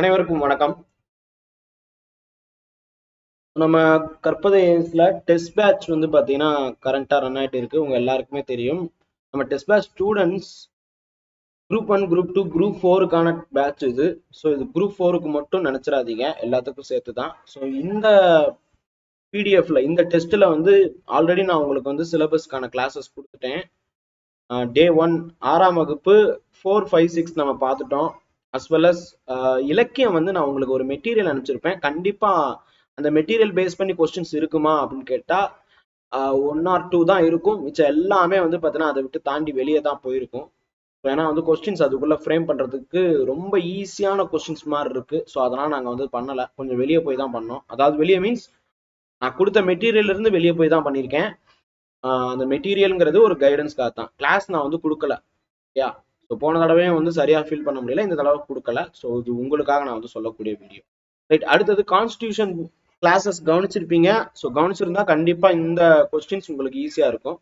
அனைவருக்கும் வணக்கம். நம்ம கற்பதைல டெஸ்ட் பேட்ச் வந்து பார்த்தீங்கன்னா கரண்ட்டாக ரன் ஆகிட்டு இருக்கு. உங்க எல்லாருக்குமே தெரியும். நம்ம test batch students group one group two group ஃபோருக்கான batch இது. ஸோ இது குரூப் ஃபோருக்கு மட்டும் நினச்சிடாதீங்க. எல்லாத்துக்கும் சேர்த்து தான் ஸோ இந்த பிடிஎஃப்ல இந்த டெஸ்ட்டில் வந்து ஆல்ரெடி நான் உங்களுக்கு வந்து சிலபஸ்க்கான கிளாஸஸ் கொடுத்துட்டேன். டே ஒன் ஆறாம் வகுப்பு ஃபோர் ஃபைவ் சிக்ஸ் நம்ம பார்த்துட்டோம். அஸ் வெல் அஸ் இலக்கியம் வந்து நான் உங்களுக்கு ஒரு மெட்டீரியல் அனுப்பிச்சிருப்பேன். கண்டிப்பாக அந்த மெட்டீரியல் பேஸ் பண்ணி கொஸ்டின்ஸ் இருக்குமா அப்படின்னு கேட்டால் ஒன் ஆர் டூ தான் இருக்கும். மிச்சம் எல்லாமே வந்து பார்த்தீங்கன்னா அதை விட்டு தாண்டி வெளியே தான் போயிருக்கும். ஏன்னா வந்து கொஸ்டின்ஸ் அதுக்குள்ளே ஃப்ரேம் பண்ணுறதுக்கு ரொம்ப ஈஸியான கொஸ்டின்ஸ் மாதிரி இருக்குது ஸோ அதெல்லாம் நாங்கள் வந்து பண்ணலை. கொஞ்சம் வெளியே போய் தான் பண்ணோம். அதாவது வெளியே மீன்ஸ் நான் கொடுத்த மெட்டீரியல்லேருந்து வெளியே போய் தான் பண்ணியிருக்கேன். அந்த மெட்டீரியல்ங்கிறது ஒரு கைடன்ஸ்க்காக தான் கிளாஸ் நான் வந்து கொடுக்கல. யா ஸோ போன தடவையும் வந்து சரியாக ஃபீல் பண்ண முடியல. இந்த தடவை கொடுக்கல. ஸோ இது உங்களுக்காக நான் வந்து சொல்லக்கூடிய வீடியோ ரைட் அடுத்தது கான்ஸ்டியூஷன் கிளாஸஸ் கவனிச்சிருப்பீங்க. ஸோ கவனிச்சிருந்தா கண்டிப்பாக இந்த கொஸ்டின்ஸ் உங்களுக்கு ஈஸியாக இருக்கும்.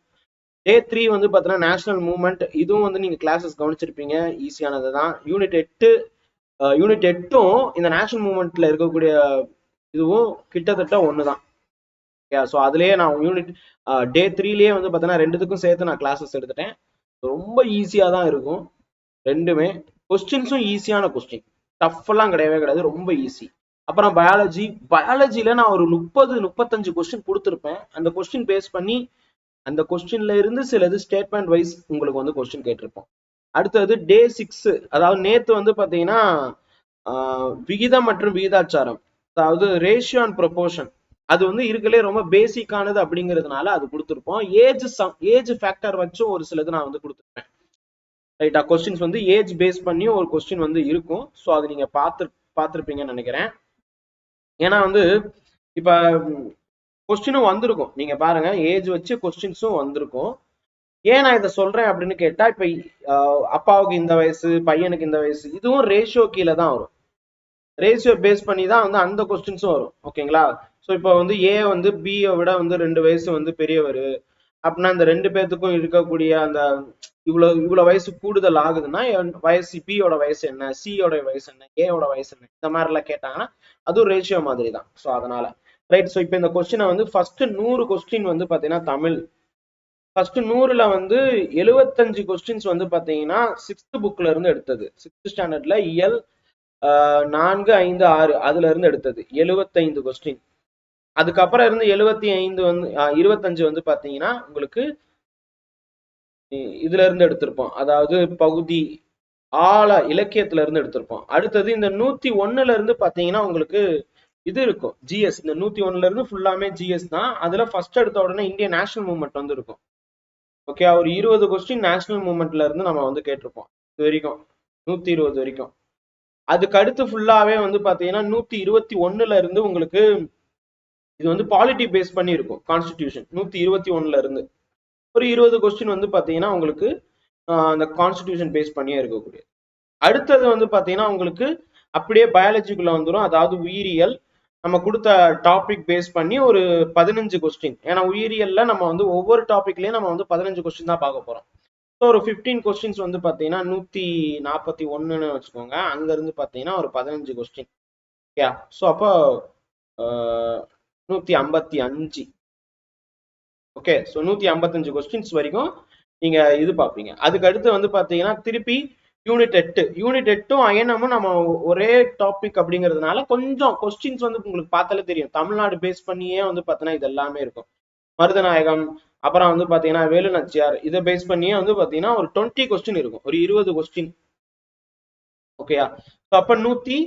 டே த்ரீ வந்து பார்த்தீங்கன்னா நேஷனல் மூவ்மெண்ட் இதுவும் வந்து நீங்கள் கிளாஸஸ் கவனிச்சிருப்பீங்க. ஈஸியானது தான். யூனிட் எட்டு யூனிட் எட்டும் இந்த நேஷனல் மூவ்மெண்ட்டில் இருக்கக்கூடிய இதுவும் கிட்டத்தட்ட ஒன்று தான். ஸோ அதுலேயே நான் யூனிட் டே த்ரீலேயே வந்து பார்த்தீங்கன்னா ரெண்டுத்துக்கும் சேர்த்து நான் கிளாஸஸ் எடுத்துட்டேன். ரொம்ப ஈஸியாக தான் இருக்கும். ரெண்டுமே கொஸ்டின்ஸும் ஈஸியான கொஸ்டின் டஃப்லாம் கிடையவே கிடையாது ரொம்ப ஈஸி அப்புறம் பயாலஜி பயாலஜியில் நான் ஒரு முப்பது முப்பத்தஞ்சு கொஸ்டின் கொடுத்துருப்பேன். அந்த கொஸ்டின் பேஸ் பண்ணி அந்த கொஸ்டின்ல இருந்து சிலது ஸ்டேட்மெண்ட் வைஸ் உங்களுக்கு வந்து கொஸ்டின் கேட்டிருப்போம். அடுத்தது டே சிக்ஸ் அதாவது நேத்து வந்து பார்த்தீங்கன்னா விகிதம் மற்றும் விகிதாச்சாரம். அதாவது ரேஷியோ அண்ட் ப்ரொபோர்ஷன் அது வந்து இருக்கலே ரொம்ப பேசிக்கானது அப்படிங்கிறதுனால அது கொடுத்துருப்போம். ஏஜ் சம் ஏஜ் ஃபேக்டர் வச்சும் ஒரு சிலது நான் வந்து கொடுத்துருப்பேன். ரைட்டா கொஸ்டின்ஸ் வந்து ஏஜ் பேஸ் பண்ணி ஒரு கொஸ்டின் வந்து இருக்கும். ஸோ அது நீங்க பார்த்து பார்த்துருப்பீங்கன்னு நினைக்கிறேன். ஏன்னா வந்து இப்போ கொஸ்டினும் வந்திருக்கும். நீங்க பாருங்க ஏஜ் வச்சு கொஸ்டின்ஸும் வந்திருக்கும். ஏன் நான் இதை சொல்றேன் அப்படின்னு கேட்டால் இப்ப அப்பாவுக்கு இந்த வயசு பையனுக்கு இந்த வயசு இதுவும் ரேஷியோ கீழே தான் வரும். ரேஷியோ பேஸ் பண்ணி தான் வந்து அந்த கொஸ்டின்ஸும் வரும். ஓகேங்களா ஸோ இப்போ வந்து ஏ வந்து பியை விட வந்து ரெண்டு வயசு வந்து பெரியவர். அப்படின்னா இந்த ரெண்டு பேர்த்துக்கும் இருக்கக்கூடிய அந்த இவ்வளவு இவ்வளவு வயசு கூடுதல் ஆகுதுன்னா வயசு பியோட வயசு என்ன சியோட வயசு என்ன ஏயோட வயசு என்ன இந்த மாதிரிலாம் கேட்டாங்கன்னா அதுவும் ரேஷியோ மாதிரி தான் ஸோ அதனால ரைட் ஸோ இப்போ இந்த கொஸ்டினை வந்து ஃபர்ஸ்ட் நூறு கொஸ்டின் வந்து பார்த்தீங்கன்னா தமிழ். ஃபர்ஸ்ட் நூறுல வந்து எழுவத்தஞ்சு கொஸ்டின்ஸ் வந்து பார்த்தீங்கன்னா சிக்ஸ்த் புக்ல இருந்து எடுத்தது. சிக்ஸ்த் ஸ்டாண்டர்ட்ல இயல் நான்கு ஐந்து ஆறு அதுல இருந்து எடுத்தது. எழுவத்தைந்து கொஸ்டின் அதுக்கப்புறம் இருந்து எழுவத்தி ஐந்து வந்து இருபத்தஞ்சு வந்து பாத்தீங்கன்னா உங்களுக்கு இதுல இருந்து எடுத்திருப்போம். அதாவது பகுதி ஆழ இலக்கியத்துல இருந்து எடுத்திருப்போம். அடுத்தது இந்த நூத்தி ஒண்ணுல இருந்து பாத்தீங்கன்னா உங்களுக்கு இது இருக்கும். ஜிஎஸ் இந்த நூத்தி ஒண்ணுல இருந்து ஃபுல்லாமே ஜிஎஸ் தான். அதுல ஃபர்ஸ்ட் எடுத்த உடனே இந்திய நேஷனல் மூவ்மெண்ட் வந்து இருக்கும். ஓகே ஒரு இருபது கொஸ்டின் நேஷனல் மூவ்மெண்ட்ல இருந்து நம்ம வந்து கேட்டிருப்போம். இது வரைக்கும் நூத்தி இருபது வரைக்கும். அதுக்கு அடுத்து ஃபுல்லாவே வந்து பாத்தீங்கன்னா நூத்தி இருபத்தி ஒண்ணுல இருந்து உங்களுக்கு இது வந்து பாலிட்டி பேஸ் பண்ணி இருக்கும் கான்ஸ்டிடியூஷன் நூத்தி இருபத்தி ஒன்னுல இருந்து. ஒரு இருபது கொஸ்டின் வந்து பாத்தீங்கன்னா உங்களுக்கு அந்த கான்ஸ்டிடியூஷன் பேஸ் பண்ணியே இருக்கக்கூடிய. அடுத்தது வந்து பாத்தீங்கன்னா உங்களுக்கு அப்படியே பயாலஜிக்குள்ள வந்துடும் அதாவது உயிரியல் நம்ம கொடுத்த டாபிக் பேஸ் பண்ணி ஒரு பதினஞ்சு கொஸ்டின் ஏன்னா உயிரியல்ல நம்ம வந்து ஒவ்வொரு டாபிக்லயும் நம்ம வந்து பதினஞ்சு கொஸ்டின் தான் பார்க்க போறோம். ஸோ ஒரு ஃபிஃப்டீன் கொஸ்டின்ஸ் வந்து பார்த்தீங்கன்னா நூற்றி நாற்பத்தி ஒன்றுன்னு வச்சுக்கோங்க. அங்கேருந்து பார்த்தீங்கன்னா ஒரு பதினஞ்சு கொஸ்டின் ஓகே ஸோ அப்போ நூத்தி ஐம்பத்தி அஞ்சு. ஓகே ஸோ நூத்தி ஐம்பத்தஞ்சு கொஸ்டின்ஸ் வரைக்கும் நீங்க இது பார்ப்பீங்க. அதுக்கு அடுத்து வந்து பாத்தீங்கன்னா திருப்பி யூனிட் எட்டு. யூனிட் எட்டும் அயனமும் நம்ம ஒரே டாபிக் அப்படிங்கிறதுனால கொஞ்சம் கொஸ்டின்ஸ் வந்து உங்களுக்கு பார்த்தாலே தெரியும். தமிழ்நாடு பேஸ் பண்ணியே வந்து பார்த்தீங்கன்னா இது எல்லாமே இருக்கும். மருதநாயகம் அப்புறம் வந்து பாத்தீங்கன்னா வேலு நச்சியார் இதை பேஸ் பண்ணியே வந்து பாத்தீங்கன்னா ஒரு டுவெண்ட்டி கொஸ்டின் இருக்கும். ஒரு இருபது கொஸ்டின் ஓகேயா அப்ப நூத்தி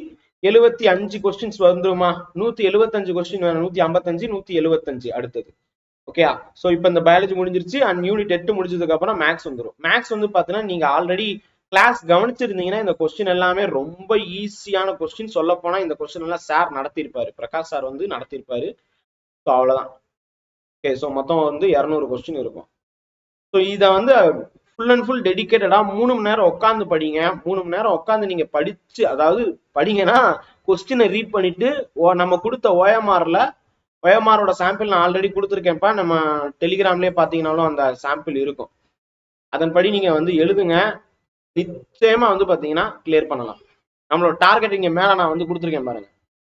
எழுவத்தி அஞ்சு கொஸ்டின்ஸ் வந்துருமா? நூத்தி எழுபத்தஞ்சு கொஸ்டின் வேணும். நூத்தி ஐம்பத்தஞ்சு நூத்தி எழுபத்தஞ்சு அடுத்தது. ஓகேயா சோ இப்ப இந்த பயாலஜி முடிஞ்சிருச்சு. அண்ட் யூனிட் எட்டு முடிஞ்சதுக்கு அப்புறம் மேக்ஸ் வந்துடும் மேக்ஸ் வந்து பாத்தீங்கன்னா நீங்க ஆல்ரெடி கிளாஸ் கவனிச்சிருந்தீங்கன்னா இந்த கொஸ்டின் எல்லாமே ரொம்ப ஈஸியான கொஸ்டின் சொல்ல போனா இந்த கொஸ்டின் எல்லாம் சார் நடத்திருப்பாரு பிரகாஷ் சார் வந்து நடத்திருப்பாரு ஸோ அவ்வளவுதான். ஓகே ஸோ மொத்தம் வந்து இரநூறு கொஸ்டின் இருக்கும். ஸோ இதை வந்து ஃபுல் அண்ட் ஃபுல் டெடிக்கேட்டடாக மூணு மணி நேரம் உட்காந்து படிங்க. மூணு மணி நேரம் உட்காந்து நீங்க படிச்சு அதாவது படிங்கன்னா கொஸ்டினை ரீட் பண்ணிட்டு நம்ம கொடுத்த ஓஎம்ஆரில் ஓஎம்ஆரோட சாம்பிள் நான் ஆல்ரெடி கொடுத்துருக்கேன்ப்பா. நம்ம டெலிகிராம்லேயே பார்த்தீங்கனாலும் அந்த சாம்பிள் இருக்கும். அதன்படி நீங்க வந்து எழுதுங்க. நிச்சயமா வந்து பார்த்தீங்கன்னா கிளியர் பண்ணலாம். நம்மளோட டார்கெட் இங்கே மேலே நான் வந்து கொடுத்துருக்கேன் பாருங்க.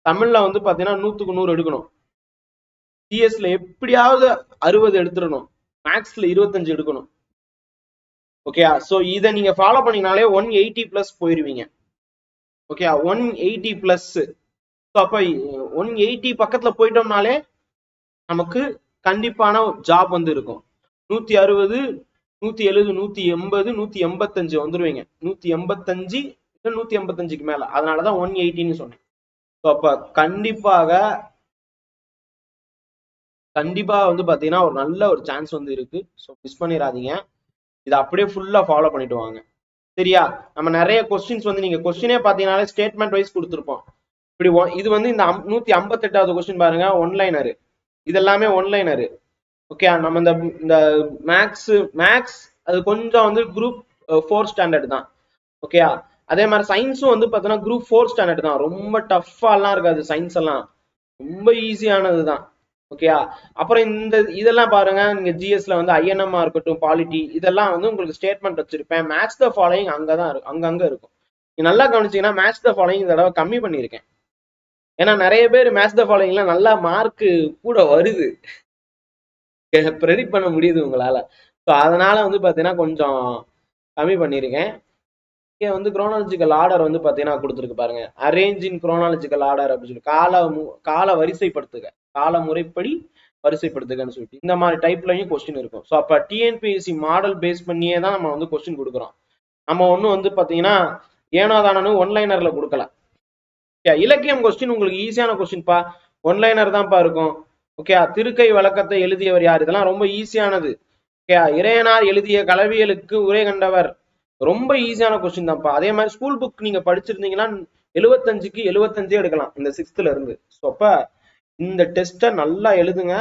தமிழில் வந்து பார்த்தீங்கன்னா நூற்றுக்கு நூறு எடுக்கணும். சிஎஸ்ல எப்படியாவது அறுபது எடுத்துடணும். மேக்ஸ்ல இருபத்தஞ்சு எடுக்கணும். ஓகே சோ ah, இதை நீங்க ஃபாலோ பண்ணீங்கனாலே ஒன் எயிட்டி பிளஸ் போயிருவீங்க. ஓகே ஒன் எயிட்டி பிளஸ் அப்ப ஒன் எயிட்டி பக்கத்துல போயிட்டோம்னாலே நமக்கு கண்டிப்பான ஜாப் வந்து இருக்கும். நூத்தி அறுபது நூத்தி எழுபது நூத்தி எண்பது நூத்தி எண்பத்தஞ்சு வந்துருவீங்க. நூத்தி எண்பத்தஞ்சு இல்லை நூத்தி எண்பத்தஞ்சுக்கு மேல. அதனாலதான் ஒன் எயிட்டின்னு சொன்னேன். ஸோ அப்ப கண்டிப்பாக கண்டிப்பா வந்து பாத்தீங்கன்னா ஒரு நல்ல ஒரு சான்ஸ் வந்து இருக்கு. ஸோ மிஸ் பண்ணிடாதீங்க. இதை அப்படியே ஃபுல்லா ஃபாலோ பண்ணிட்டு வாங்க சரியா? நம்ம நிறைய கொஸ்டின்ஸ் வந்து நீங்க கொஸ்டினே பாத்தீங்கன்னாலே ஸ்டேட்மெண்ட் வைஸ் கொடுத்துருப்போம். இப்படி இது வந்து இந்த அம்- நூத்தி ஐம்பத்தெட்டாவது கொஸ்டின் பாருங்க ஒன்லைனரு இதெல்லாமே ஒன்லைனரு ஓகே நம்ம இந்த இந்த மேக்ஸ் மேக்ஸ் அது கொஞ்சம் வந்து குரூப் ஃபோர் ஸ்டாண்டர்ட் தான். ஓகேயா அதே மாதிரி சயின்ஸும் வந்து பார்த்தோன்னா குரூப் ஃபோர் ஸ்டாண்டர்ட் தான். ரொம்ப டஃப்பாலாம் இருக்காது சயின்ஸ் எல்லாம். ரொம்ப ஈஸியானது தான். ஓகேயா அப்புறம் இந்த இதெல்லாம் பாருங்க நீங்க ஜிஎஸ்ல வந்து ஐஎன்எம்ஆ இருக்கட்டும் பாலிட்டி இதெல்லாம் வந்து உங்களுக்கு ஸ்டேட்மெண்ட் வச்சிருப்பேன். மேட்ச் த ஃபாலோயிங் அங்கதான் இருக்கும் அங்கங்க இருக்கும். நீங்க நல்லா கவனிச்சீங்கன்னா மேட்ச் த ஃபாலோயிங் தடவை கம்மி பண்ணியிருக்கேன். ஏன்னா நிறைய பேர் மேட்ச் த ஃபாலோயிங்ல நல்லா மார்க் கூட வருது. ப்ரெடிக்ட் பண்ண முடியுது உங்களால. ஸோ அதனால வந்து பாத்தீங்கன்னா கொஞ்சம் கம்மி பண்ணியிருக்கேன். இங்கே வந்து குரோனாலஜிக்கல் ஆர்டர் வந்து பார்த்தீங்கன்னா கொடுத்துருக்கு பாருங்க. அரேஞ்ச் இன் குரோனாலஜிக்கல் ஆர்டர் அப்படின்னு சொல்லி கால மு- கால வரிசைப்படுத்துக. கால முறைப்படி வரிசைப்படுத்துகன்னு சொல்லிட்டு இந்த மாதிரி டைப்லயும் கொஸ்டின் இருக்கும். ஸோ அப்போ டிஎன்பிஎஸ்சி மாடல் பேஸ் பண்ணியே தான் நம்ம வந்து கொஸ்டின் கொடுக்குறோம். நம்ம ஒன்றும் வந்து பார்த்தீங்கன்னா ஏனோ தானு ஒன்லைனர்ல கொடுக்கல. Okay, இலக்கியம் கொஸ்டின் உங்களுக்கு ஈஸியான கொஸ்டின்ப்பா ஒன்லைனர் தான்ப்பா இருக்கும். ஓகே திருக்கை வழக்கத்தை எழுதியவர் யார்? இதெல்லாம் ரொம்ப ஈஸியானது ஓகே இறையனார் எழுதிய கலவியலுக்கு உரை கண்டவர். ரொம்ப ஈஸியான கொஸ்டின் தான்ப்பா அதே மாதிரி ஸ்கூல் புக் நீங்க படிச்சிருந்தீங்கன்னா எழுபத்தஞ்சுக்கு எழுபத்தஞ்சே எடுக்கலாம். இந்த சிக்ஸ்த்ல இருந்து. ஸோ அப்ப இந்த டெஸ்ட்டை நல்லா எழுதுங்க.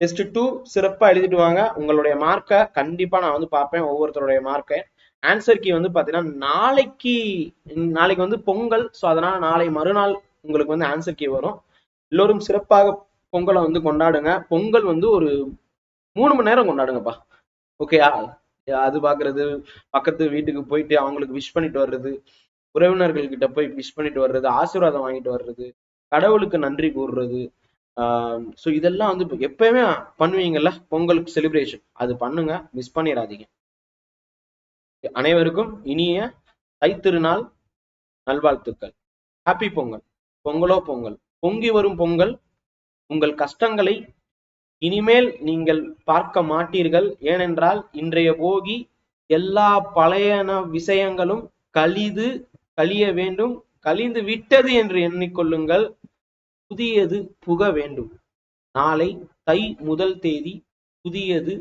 டெஸ்ட் டூ சிறப்பாக எழுதிட்டு வாங்க. உங்களுடைய மார்க்கை கண்டிப்பா நான் வந்து பார்ப்பேன் ஒவ்வொருத்தருடைய மார்க்கை ஆன்சர் கீ வந்து பாத்தீங்கன்னா நாளைக்கு நாளைக்கு வந்து பொங்கல். ஸோ அதனால நாளை மறுநாள் உங்களுக்கு வந்து ஆன்சர் கீ வரும். எல்லோரும் சிறப்பாக பொங்கலை வந்து கொண்டாடுங்க. பொங்கல் வந்து ஒரு மூணு மணி நேரம் கொண்டாடுங்கப்பா. ஓகேயா அது பார்க்கறது பக்கத்து வீட்டுக்கு போயிட்டு அவங்களுக்கு விஷ் பண்ணிட்டு வர்றது உறவினர்கள் கிட்ட போய் விஷ் பண்ணிட்டு வர்றது ஆசீர்வாதம் வாங்கிட்டு வர்றது கடவுளுக்கு நன்றி கூறுறது. ஸோ இதெல்லாம் வந்து எப்பயுமே பண்ணுவீங்கல்ல பொங்கலுக்கு செலிப்ரேஷன் அது பண்ணுங்க மிஸ் பண்ணிடாதீங்க. அனைவருக்கும் இனிய தைத்திருநாள் நல்வாழ்த்துக்கள். ஹாப்பி பொங்கல். பொங்கலோ பொங்கல். பொங்கி வரும் பொங்கல் உங்கள் கஷ்டங்களை இனிமேல் நீங்கள் பார்க்க மாட்டீர்கள். ஏனென்றால் இன்றைய போகி எல்லா பழையன விஷயங்களும் கழிது கழிய வேண்டும். கழிந்து விட்டது என்று எண்ணிக்கொள்ளுங்கள். புதியது புக வேண்டும். நாளை தை முதல் தேதி புதியது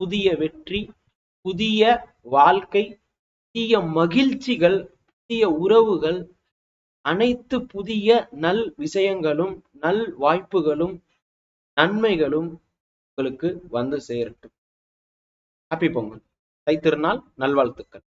புதிய வெற்றி புதிய வாழ்க்கை புதிய மகிழ்ச்சிகள் புதிய உறவுகள் அனைத்து புதிய நல் விஷயங்களும் நல் வாய்ப்புகளும் நன்மைகளும் உங்களுக்கு வந்து சேரட்டும். ஹாப்பி பொங்கல். தைத்திருநாள் நல்வாழ்த்துக்கள்.